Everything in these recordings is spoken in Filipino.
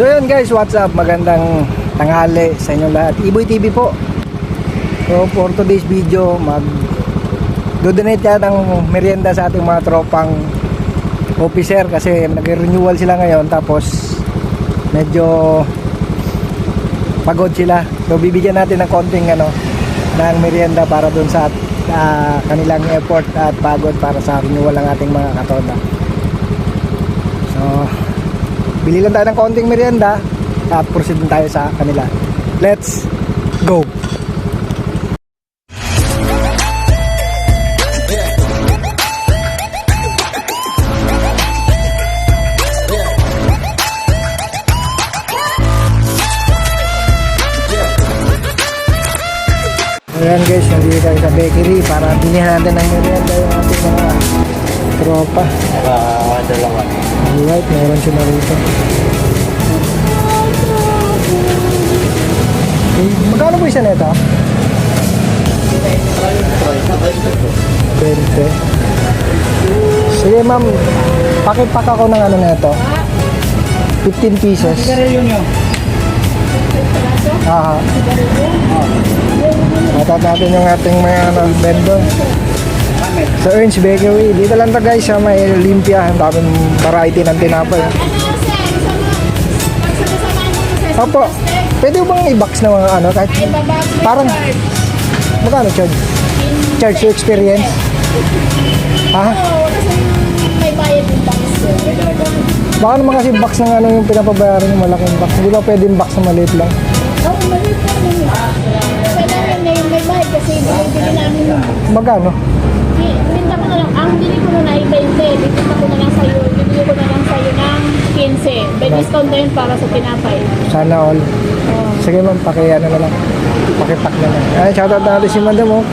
So yun guys, what's up? Magandang tanghali sa inyong lahat. Iboy TV po. So for today's video, mag do-donate yan ng merienda sa ating mga tropang officer kasi nag-renewal sila ngayon tapos medyo pagod sila. So bibigyan natin ng konting ano ng merienda para dun sa ah, kanilang effort at pagod para sa renewal ng ating mga katoda. So bili lang tayo ng konting merienda at proceed tayo sa kanila. Let's go! Ayan guys, nandito tayo sa bakery para bilihan natin ng merienda yung tropa. Ah, dalawa. Alright, meron siya na rito. Eh, magkano po isa nito? 20. Sige ma'am, pakipak ako ng ano nito. 15 pieces. Aha. Matat natin yung ating mga ano, vendor. Sa Ernst Bakery. Dito lang to guys sa may Olympia. Ang daming variety ng tinapay. Opo. Pwede bang i-box na mga ano? Kahit parang, magkano charge? Charge to experience? Ha? May bayad yung box ko. Baka naman kasi box ng ano yung pinapabayaran yung malaking box. Hindi ba pwedeng box na maliit lang? Oo, maliit lang yun. Ngayon may bayad kasi binibili namin yung Magkano? Binta ko na lang, ang bili ko na ay 20, bibenta ko na lang sa'yo, bibili ko na lang sa'yo ng 15. May discount na yun para sa tinapay. Sana all. Oo. Sige ma'am, paki ano na lang. Pakipak na lang. Ay, shoutout natin si madam oh.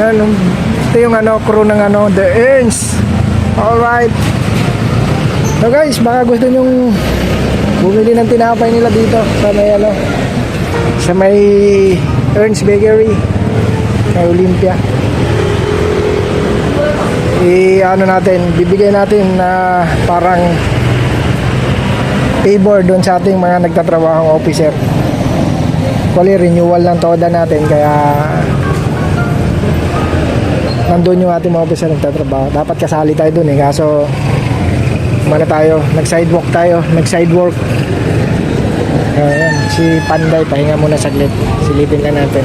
Yan, um, ito yung ano, crew ng ano, The Ernst. Alright. So guys, baka gusto nyong bumili ng tinapay nila dito sa may ano, sa may Ernst Bakery sa Olympia. I ano natin, bibigay natin na parang favor doon sa ating mga nagtatrabahong officer. Actually, renewal ng toda natin kaya nandun yung ating mga officer nagtatrabaho. Dapat kasali tayo doon eh. Kaso, mana tayo, nag-sidewalk tayo, nag-sidewalk. Ayan, si Panday, pahinga muna saglit. Silipin lang natin.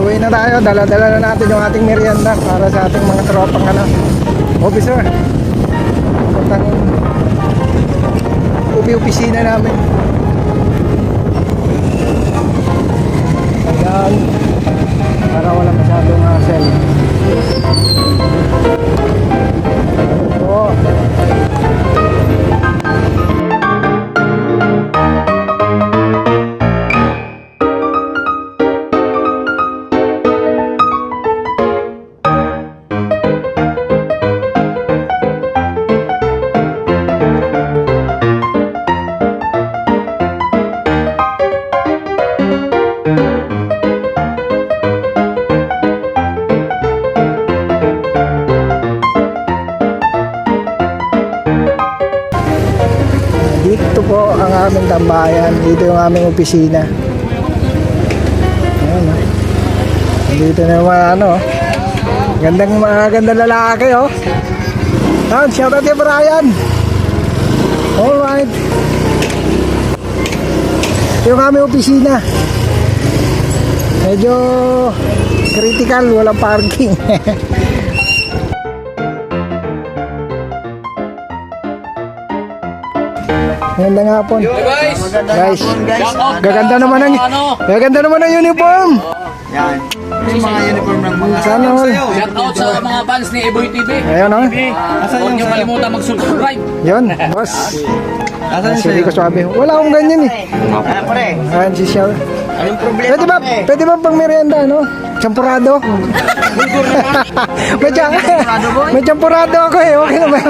Way na tayo, dala-dala na natin yung ating merienda para sa ating mga tropang ano, officer. Puntang upi-opisina namin. Ayan. Para wala Dito po ang aming tambayan. Dito yung aming opisina. Ayan, oh. Dito naman ano. oh. Gandang mga gandang lalaki oh. Ayan, shout out kay Brian. Alright. Ito yung aming opisina. Medyo critical, walang parking. Maganda nga po. Guys, Guys, gaganda naman ang ano, gaganda naman ang uniform. Yan. Yung mga uniform ng mga Sana all. shout out sa mga fans ni Eboy TV. Ayun oh. Huwag niyo kalimutan mag-subscribe. Yun, boss. Asan Si Rico Suave. Wala akong ganyan eh. Ah, pre. Ayan si Shell. Anong problema? Pwede ba, pwede ba pang merienda, no? Champurado? may, cha may champurado ako eh. Okay na ba?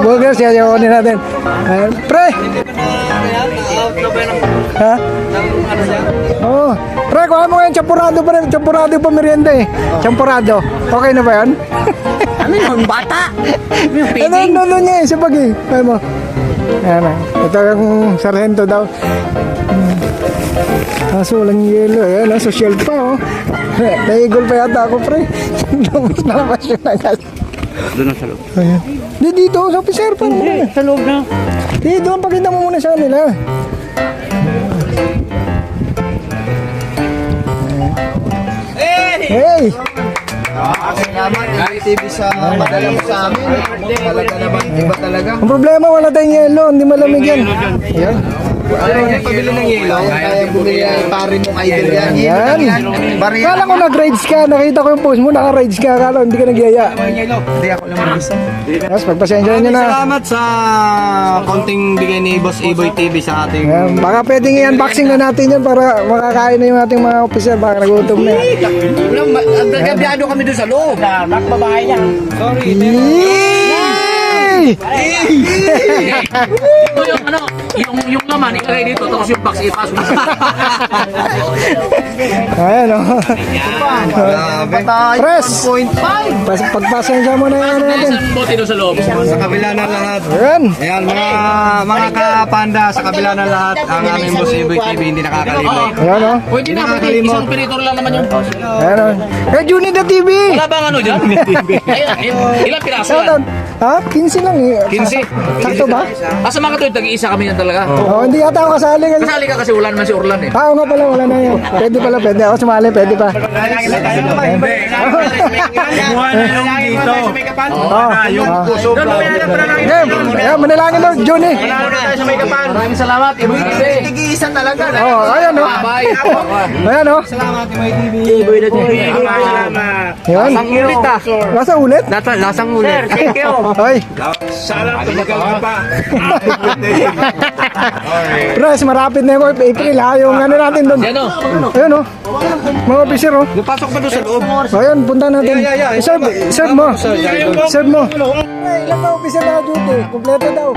Bulgar, siya kunin natin. Ayan. Pre! Ha? Oo. Oh. Pre, kuha mo ngayon champurado pa rin. Champurado pa merienda eh. Champurado. Okay na ba yan? Ano yun, bata? Ano ang nuno niya eh, sa bag eh. Ayan mo. Ayan na. Ito yung sarhento daw. Kaso walang yelo eh. Ayan, social pa oh. Naigol pa yata ako pre. Lumos na labas yun agad. Doon sa loob. Ayan. Di dito, sa officer pa naman. Sa loob na. Di doon, pakita mo muna sa kanila. Hey! Salamat, TV sa madala mo sa amin. Talaga naman, iba talaga. Ang problema, wala tayong yelo. Hindi malamig yan. Ayan. Ano yung pabili ng yelo? Kaya bumili ang pare mong idol yan. Yan. yan. Kala ko nag-rides ka. Nakita ko yung post mo, naka-rides ka. Kala hindi ka nagyaya. Hindi ako lang mag-isa. Tapos pagpasensya nyo na. Salamat sa konting bigay ni Boss Iboy TV sa ating Ayan, baka pwedeng i-unboxing na natin yan para makakain na yung ating mga officer. Baka nagutom na. Ang gagabyado kami doon sa loob. Nakbabahay niya. Yay! Ito yung ano, yung, yung laman, ilagay dito, tapos yung box ipasok mo Ayan o. Grabe. Press! 1.5 Pas pagpasensya mo na ano natin. Isang bote doon sa loob. sa kabila na lahat. Ayan. Ayan, mga mga kapanda sa kabila na lahat, ang aming Boss Iboy TV hindi nakakalimot. Ayan o. Pwede na, pwede. Isang piritor lang naman yung Ayan o. Eh, Junida TV! Wala bang ano dyan? Ayun, ilang piraso Shoutout. Ha? 15 lang eh. 15. Sakto ba? Ah, sa mga katoy, tag-iisa kami yan talaga. Oo, hindi yata ako kasali kasi. Kasali ka kasi wala naman si Orlan eh. Ah, oo nga pala, wala na yan. Pwede pala, pwede ako sumali, pwede pa. Kumuha na yung dito. Ah, Yung ah. puso ba? Game, ayan, manalangin daw, Jun eh. Maraming salamat, Iboy TV. Nag-iisa talaga. Oo, oh, ayan o. Bye. Ayan o. Salamat, Iboy na TV. Yan. Ang ulit ah. Nasa ulit? Nasa, lasang ulit. Sir, thank you. Ay. Pres, marapit na yung April ha, yung ano natin doon. Yan o. Ayan o. Mga officer o. Pasok pa doon sa loob. Ayun, punta natin. Serve, serve mo. Serve mo. Ay, ilan na officer na duty? Kompleto daw.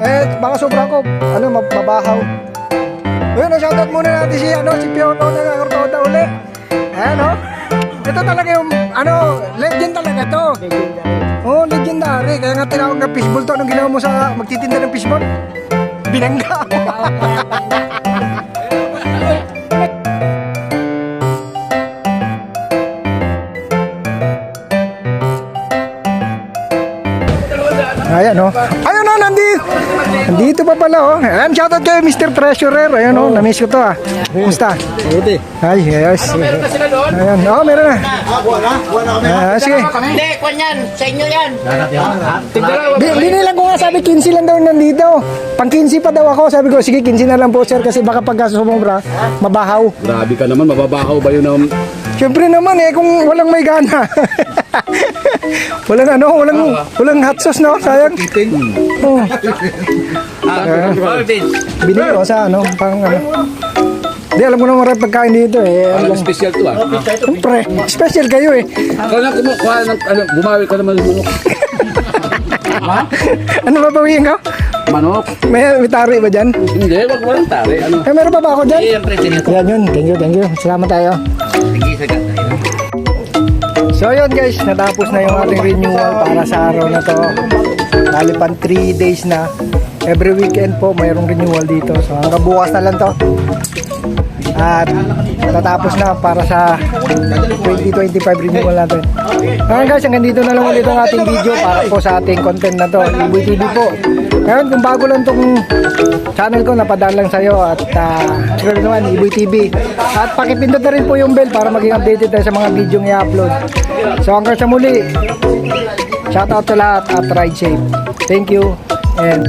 Eh, baka sobra ko. Ano, mab- mabahaw. Ayun, shoutout muna natin si, ano, si Piono na nagortoda uli. Ayan o. Ito talaga yung, ano, legend talaga to. Oh, legendary. Kaya nga tinawag na fishball to. Anong ginawa mo sa magtitinda ng fishball? Binangga. Ayan o. Ayun o, nandito. Nandito pa pala o. Ayan, shoutout kayo Mr. Treasurer. Ayan o, namiss ko to ah. Kumusta? Buti. Ay, ayos. Ayan, o, meron na. Ah, sige. Hindi, kwan yan. Sa inyo yan. Bi- Binilang ko nga, sabi 15 lang daw nandito. Pang 15 pa daw ako. Sabi ko, sige 15 na lang po sir kasi baka pagka sumobra, mabahaw. Grabe ka naman, mababahaw ba yun ang... Siyempre naman eh, kung walang may gana. walang ano, walang, walang hot sauce no, sayang. Oh. Binili ko sa ano, pang ano. Di, alam ko na marami pagkain dito eh. Parang Alam, special to ah. Siyempre, special kayo eh. Kaya kumukuha ng, ano, bumawi ka naman ng manok. Ano ba bawiin ko? Manok? May, may tari ba dyan? Hindi, wag walang tari. Ano? Eh, meron pa ba ako dyan? Yan, president. Yan yun, thank you, thank you. Salamat tayo. So yun guys, natapos na yung ating renewal para sa araw na to. Lalipan 3 days na. Every weekend po mayroong renewal dito. So hanggang bukas na lang to. At tatapos na para sa 2025 renewal natin. Ngayon guys, hanggang dito na lang ulit ang ating video para po sa ating content na to. Iboy TV po. Ngayon, kung bago lang tong channel ko, napadaan lang sa'yo at uh, sure naman, Iboy TV. At pakipindot na rin po yung bell para maging updated tayo sa mga video i-upload. So hanggang sa muli, shoutout sa lahat at ride safe. Thank you and